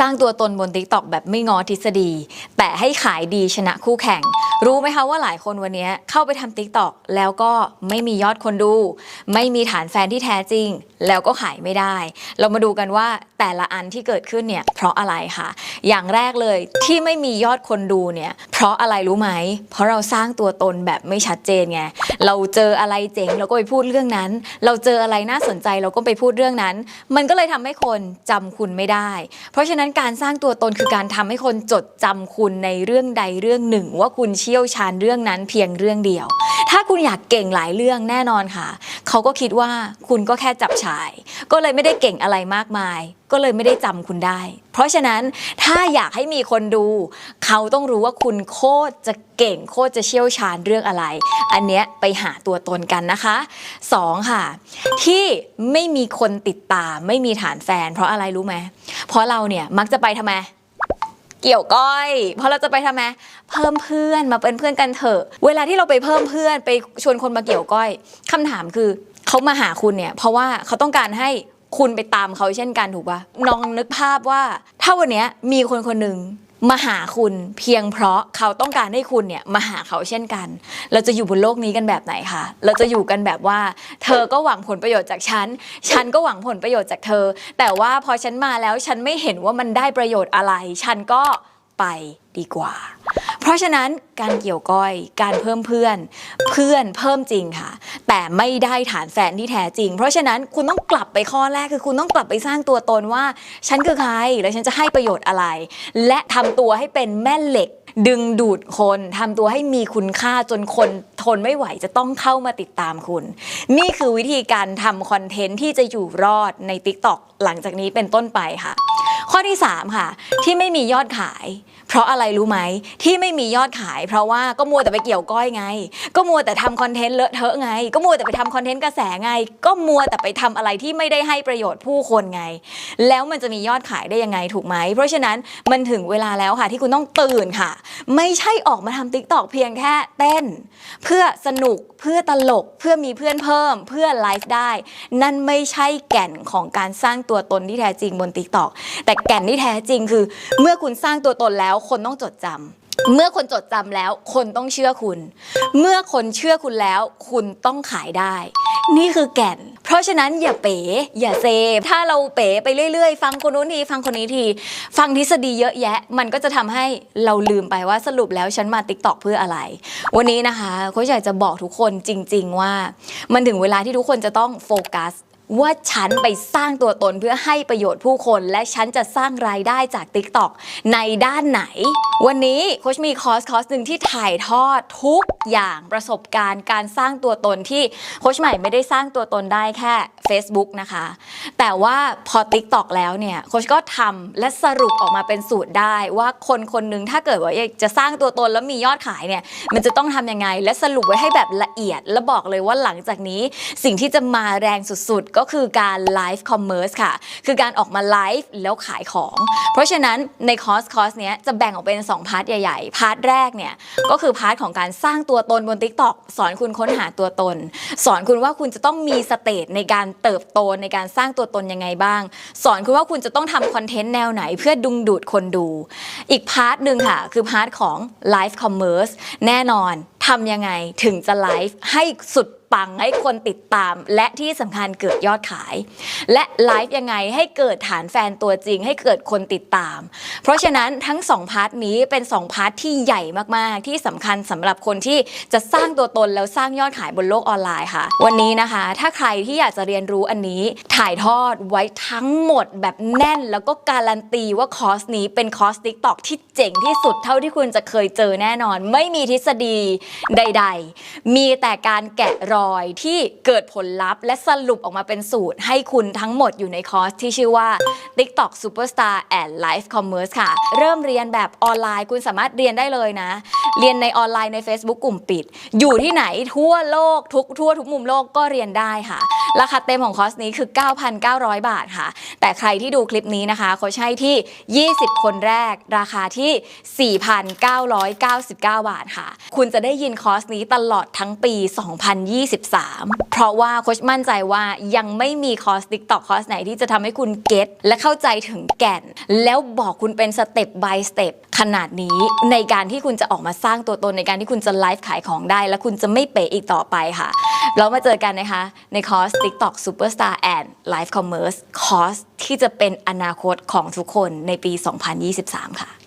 สร้างตัวตนบน t ิ k t o k แบบไม่งอทฤษฎี แต่ให้ขายดีชนะคู่แข่ง รู้ไหมคะว่าหลายคนวันนี้เข้าไปทำ t ิ k t o k แล้วก็ไม่มียอดคนดู ไม่มีฐานแฟนที่แท้จริง แล้วก็ขายไม่ได้ เรามาดูกันว่าแต่ละอันที่เกิดขึ้นเนี่ยเพราะอะไรคะอย่างแรกเลยที่ไม่มียอดคนดูเนี่ยเพราะอะไรรู้ไหม เพราะเราสร้างตัวตนแบบไม่ชัดเจนไงเราเจออะไรเจ๋งเราก็ไปพูดเรื่องนั้น เราเจออะไรน่าสนใจเราก็ไปพูดเรื่องนั้น มันก็เลยทำให้คนจำคุณไม่ได้ เพราะฉะนั้นการสร้างตัวตนคือการทำให้คนจดจำคุณในเรื่องใดเรื่องหนึ่งว่าคุณเชี่ยวชาญเรื่องนั้นเพียงเรื่องเดียว ถ้าคุณอยากเก่งหลายเรื่องแน่นอนค่ะ เขาก็คิดว่าคุณก็แค่จับฉาย ก็เลยไม่ได้เก่งอะไรมากมาย ก็เลยไม่ได้จำคุณได้ เพราะฉะนั้นถ้าอยากให้มีคนดู เขาต้องรู้ว่าคุณโคตรจะเก่งโคตรจะเชี่ยวชาญเรื่องอะไร อันเนี้ยไปหาตัวตนกันนะคะสองค่ะ ที่ไม่มีคนติดตาม ไม่มีฐานแฟน เพราะอะไรรู้ไหมเพราะเราเนี่ยมักจะไปทำไม เกี่ยวก้อย เพราะเราจะไปทำไมเพิ่มเพื่อนมาเป็นเพื่อนกันเถอะ เวลาที่เราไปเพิ่มเพื่อนไปชวนคนมาเกี่ยวก้อยคำถามคือเขามาหาคุณเนี่ย เพราะว่าเขาต้องการให้คุณไปตามเขาเช่นกันถูกปะน้องนึกภาพว่าถ้าวันเนี้ยมีคนคนหนึ่ง มาหาคุณเพียงเพราะเขาต้องการให้คุณเนี่ยมาหาเขาเช่นกัน เราจะอยู่บนโลกนี้กันแบบไหนคะ เราจะอยู่กันแบบว่า เธอก็หวังผลประโยชน์จากฉัน ฉันก็หวังผลประโยชน์จากเธอ แต่ว่าพอฉันมาแล้วฉันไม่เห็นว่ามันได้ประโยชน์อะไร ฉันก็ไปดีกว่า ราะฉะนั้นการเกี่ยวก้อย การเพิ่มเพื่อน เพื่อนเพิ่มจริงค่ะ แต่ไม่ได้ฐานแฟนที่แท้จริง เพราะฉะนั้นคุณต้องกลับไปข้อแรกคือคุณต้องกลับไปสร้างตัวตนว่า ฉันคือใครแล้วฉันจะให้ประโยชน์อะไร และทำตัวให้เป็นแม่เหล็กดึงดูดคนทำตัวให้มีคุณค่าจนคนทนไม่ไหวจะต้องเข้ามาติดตามคุณ นี่คือวิธีการทำคอนเทนต์ที่จะอยู่รอดใน TikTok หลังจากนี้เป็นต้นไปค่ะ ข้อที่ 3 ค่ะ ที่ไม่มียอดขายเพราะอะไรรู้ไหมที่ไม่มียอดขาย เพราะว่าก็มัวแต่ไปเกี่ยวก้อยไง ก็มัวแต่ทำคอนเทนต์เลอะเทอะไง ก็มัวแต่ไปทำคอนเทนต์กระแสไง ก็มัวแต่ไปทำอะไรที่ไม่ได้ให้ประโยชน์ผู้คนไง แล้วมันจะมียอดขายได้ยังไงถูกไหมเพราะฉะนั้นมันถึงเวลาแล้วค่ะที่คุณต้องตื่นค่ะ ไม่ใช่ออกมาทำติ๊กตอกเพียงแค่เต้น เพื่อสนุกเพื่อตลกเพื่อมีเพื่อนเพิ่ม เพื่อไลฟ์ได้ นั่นไม่ใช่แก่นของการสร้างตัวตนที่แท้จริงบนติ๊กตอกแต่แก่นที่แท้จริงคือ เมื่อคุณสร้างตัวตนแล้วคนต้องจดจำเมื่อคนจดจำแล้ว คนต้องเชื่อคุณ เมื่อคนเชื่อคุณแล้ว คุณต้องขายได้ นี่คือแก่น เพราะฉะนั้นอย่าเป๋ อย่าเซถ้าเราเป๋ไปเรื่อยๆ ฟังคนนู้นทีฟังคนนี้ทีฟังทฤษฎีเยอะแยะ มันก็จะทำให้เราลืมไปว่าสรุปแล้วฉันมาติ๊กตอกเพื่ออะไร วันนี้นะคะโค้ชอยากจะบอกทุกคนจริง ๆ ว่า มันถึงเวลาที่ทุกคนจะต้องโฟกัส ว่าฉันไปสร้างตัวตนเพื่อให้ประโยชน์ผู้คน และฉันจะสร้างรายได้จาก TikTok ในด้านไหน วันนี้โคชมีคอร์สคอร์สหนึ่งที่ถ่ายทอดทุกอย่างประสบการณ์การสร้างตัวตนที่โคชใหม่ไม่ได้สร้างตัวตนได้แค่ Facebook นะคะ แต่ว่าพอ TikTok แล้วเนี่ยโคชก็ทำและสรุปออกมาเป็นสูตรได้ว่าคนคนหนึ่งถ้าเกิดว่าอยากจะสร้างตัวตนแล้วมียอดขายเนี่ยมันจะต้องทำยังไง และสรุปไว้ให้แบบละเอียด และบอกเลยว่าหลังจากนี้สิ่งที่จะมาแรงสุดๆก็ก็คือการไลฟ์คอมเมอร์สค่ะ คือการออกมาไลฟ์แล้วขายของ เพราะฉะนั้นในคอร์สคอร์สเนี้ยจะแบ่งออกเป็น 2 พาร์ทใหญ่ๆ พาร์ทแรกเนี่ยก็คือพาร์ทของการสร้างตัวตนบน TikTok สอนคุณค้นหาตัวตน สอนคุณว่าคุณจะต้องมีสเตจในการเติบโตในการสร้างตัวตนยังไงบ้าง สอนคุณว่าคุณจะต้องทำคอนเทนต์แนวไหนเพื่อดึงดูดคนดู อีกพาร์ทหนึ่งค่ะ คือพาร์ทของไลฟ์คอมเมอร์สแน่นอนทำยังไงถึงจะไลฟ์ให้สุด ปังให้คนติดตาม และที่สำคัญเกิดยอดขาย และไลฟ์ยังไงให้เกิดฐานแฟนตัวจริง ให้เกิดคนติดตาม เพราะฉะนั้นทั้ง2พาร์ทนี้เป็น2พาร์ทที่ใหญ่มากๆ ที่สำคัญสำหรับคนที่จะสร้างตัวตนแล้วสร้างยอดขายบนโลกออนไลน์ค่ะ วันนี้นะคะ ถ้าใครที่อยากจะเรียนรู้อันนี้ถ่ายทอดไว้ทั้งหมดแบบแน่น แล้วก็การันตีว่าคอร์สนี้เป็นคอร์สติ๊กตอกที่เจ๋งที่สุดเท่าที่คุณจะเคยเจอแน่นอน ไม่มีทฤษฎีใด ๆ มีแต่การแกะรอยที่เกิดผลลัพธ์ และสรุปออกมาเป็นสูตร ให้คุณทั้งหมดอยู่ในคอร์สที่ชื่อว่า TikTok Superstar and Live Commerce ค่ะ เริ่มเรียนแบบออนไลน์ คุณสามารถเรียนได้เลยนะ เรียนในออนไลน์ใน Facebook กลุ่มปิด อยู่ที่ไหนทั่วโลกทุกทั่วทุกมุมโลกก็เรียนได้ค่ะราคาเต็มของคอร์สนี้คือ 9,900 บาทค่ะ แต่ใครที่ดูคลิปนี้นะคะเขาใช้ที่ 20 คนแรก ราคาที่ 4,999 บาทค่ะ คุณจะได้ยินคอร์สนี้ตลอดทั้งปี 2023 เพราะว่าโคชมั่นใจว่ายังไม่มีคอร์ส TikTok คอร์สไหนที่จะทำให้คุณเก็ตและเข้าใจถึงแก่น แล้วบอกคุณเป็นสเต็ป by สเต็ปขนาดนี้ในการที่คุณจะออกมาสร้างตัวตนในการที่คุณจะไลฟ์ขายของได้ และคุณจะไม่เป๋อีกต่อไปค่ะเรามาเจอกันนะคะ ในคอร์ส TikTok Superstar and Live Commerce คอร์สที่จะเป็นอนาคตของทุกคนในปี 2023 ค่ะ